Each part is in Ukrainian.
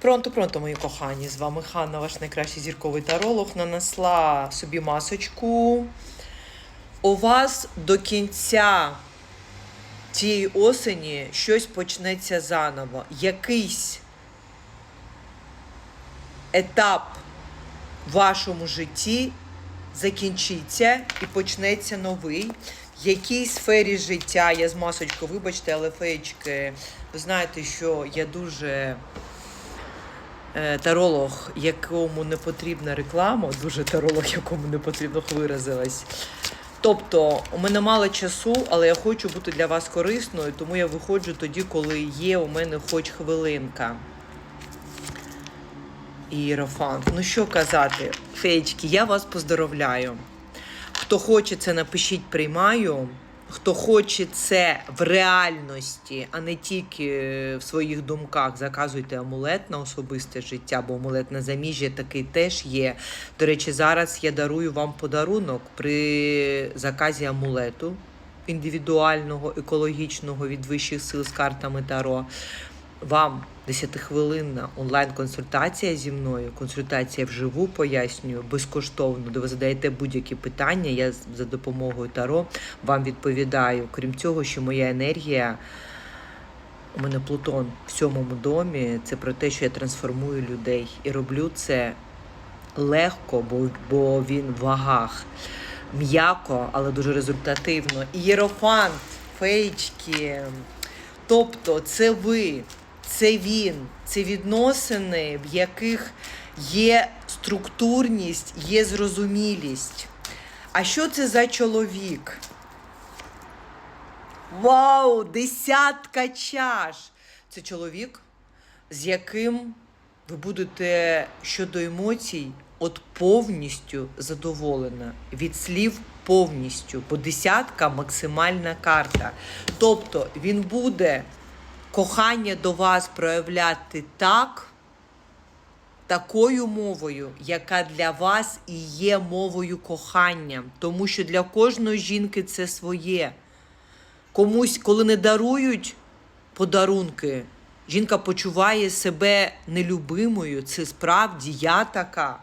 Пронто, пронто, мої кохані. З вами Ханна, ваш найкращий зірковий таролог. Нанесла собі масочку. У вас до кінця цієї осені щось почнеться заново. Якийсь етап в вашому житті закінчиться і почнеться новий. В якій сфері життя я з масочкою, вибачте, але феєчки, ви знаєте, що я дуже таролог, якому не потрібна реклама, дуже таролог, якому не потрібно виразилась. Тобто, у мене мало часу, але я хочу бути для вас корисною, тому я виходжу тоді, коли є у мене хоч хвилинка. Іерофант. Ну що казати, феєчки, я вас поздоровляю. Хто хоче це, напишіть приймаю. Хто хоче це в реальності, а не тільки в своїх думках, заказуйте амулет на особисте життя, бо амулет на заміжжя такий теж є. До речі, зараз я дарую вам подарунок при заказі амулету індивідуального, екологічного від вищих сил з картами Таро. Вам 10-хвилинна онлайн-консультація зі мною, консультація вживу пояснюю безкоштовно, де ви задаєте будь-які питання. Я за допомогою Таро вам відповідаю. Крім цього, що моя енергія, у мене Плутон в сьомому домі, це про те, що я трансформую людей і роблю це легко, бо, бо він в вагах. М'яко, але дуже результативно. Єрофант, феєчки. Тобто, це ви, це він, це відносини, в яких є структурність, є зрозумілість. А що це за чоловік? Вау! Десятка чаш! Це чоловік, з яким ви будете щодо емоцій от повністю задоволена. Від слів повністю, бо десятка максимальна карта. Тобто він буде кохання до вас проявляти так, такою мовою, яка для вас і є мовою кохання. Тому що для кожної жінки це своє. Комусь, коли не дарують подарунки, жінка почуває себе нелюбимою. Це справді я така.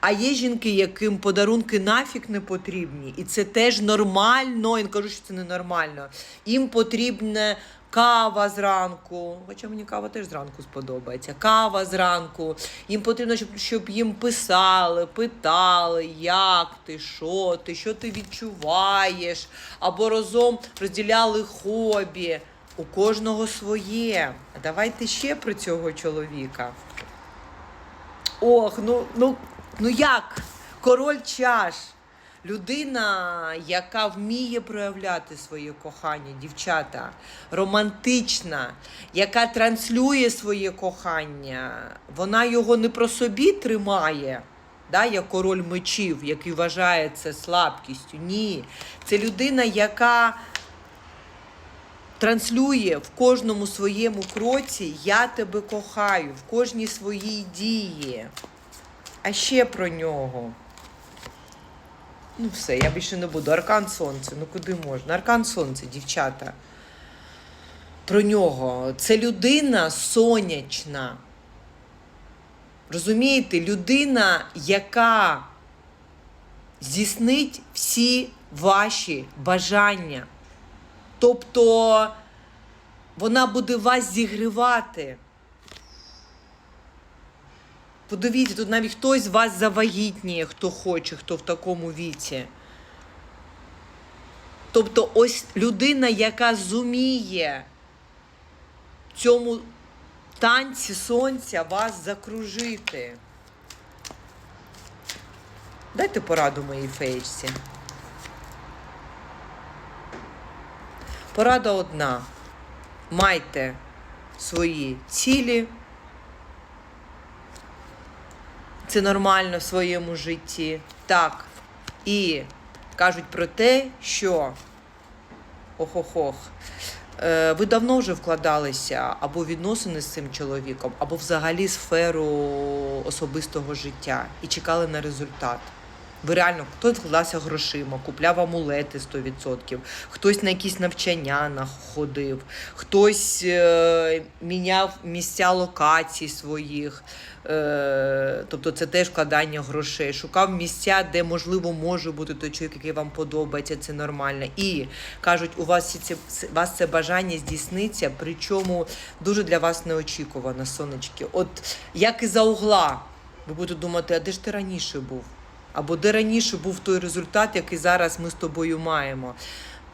А є жінки, яким подарунки нафіг не потрібні, і це теж нормально. Я не кажу, що це ненормально. Їм потрібна кава зранку. Хоча мені кава теж зранку сподобається. Кава зранку. Їм потрібно, щоб, щоб їм писали, питали, як ти, що ти, що ти відчуваєш, або разом розділяли хобі. У кожного своє. А давайте ще про цього чоловіка. Ох, ну, ну, ну як? Король чаш. Людина, яка вміє проявляти своє кохання, дівчата, романтична, яка транслює своє кохання, вона його не про собі тримає, да, як король мечів, який вважає це слабкістю. Ні. Це людина, яка транслює в кожному своєму кроці Я тебе кохаю, в кожній своїй дії. А ще про нього. Ну, все, я більше не буду. Аркан Сонце, ну куди можна? Аркан Сонце, дівчата. Про нього. Це людина сонячна. Розумієте, людина, яка здійснить всі ваші бажання. Тобто вона буде вас зігрівати. Подивіться, тут навіть хтось з вас завагітніє, хто хоче, хто в такому віці. Тобто, ось людина, яка зуміє в цьому танці сонця вас закружити. Дайте пораду моїй феєчці. Порада одна. Майте свої цілі. Це нормально в своєму житті. Так. І кажуть про те, що ох-ох-ох, е, ви давно вже вкладалися або відносини з цим чоловіком, або взагалі сферу особистого життя і чекали на результат. Ви реально хтось вкладався грошима, купляв амулети 100%, хтось на якісь навчання находив, хтось е, міняв місця локацій своїх. Е, тобто це теж вкладання грошей. Шукав місця, де можливо може бути той чоловік, який вам подобається, це нормально. І кажуть, у вас це вас це бажання здійсниться, причому дуже для вас неочікувано, сонечки. От як і за угла, ви будете думати, а де ж ти раніше був? Або де раніше був той результат, який зараз ми з тобою маємо.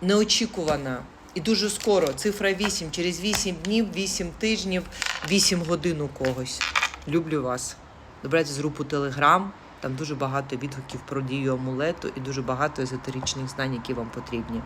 Неочікувана. І дуже скоро, цифра 8, через 8 днів, 8 тижнів, 8 годин у когось. Люблю вас. Добирайтесь з групу Телеграм. Там дуже багато відгуків про дію амулету і дуже багато езотеричних знань, які вам потрібні.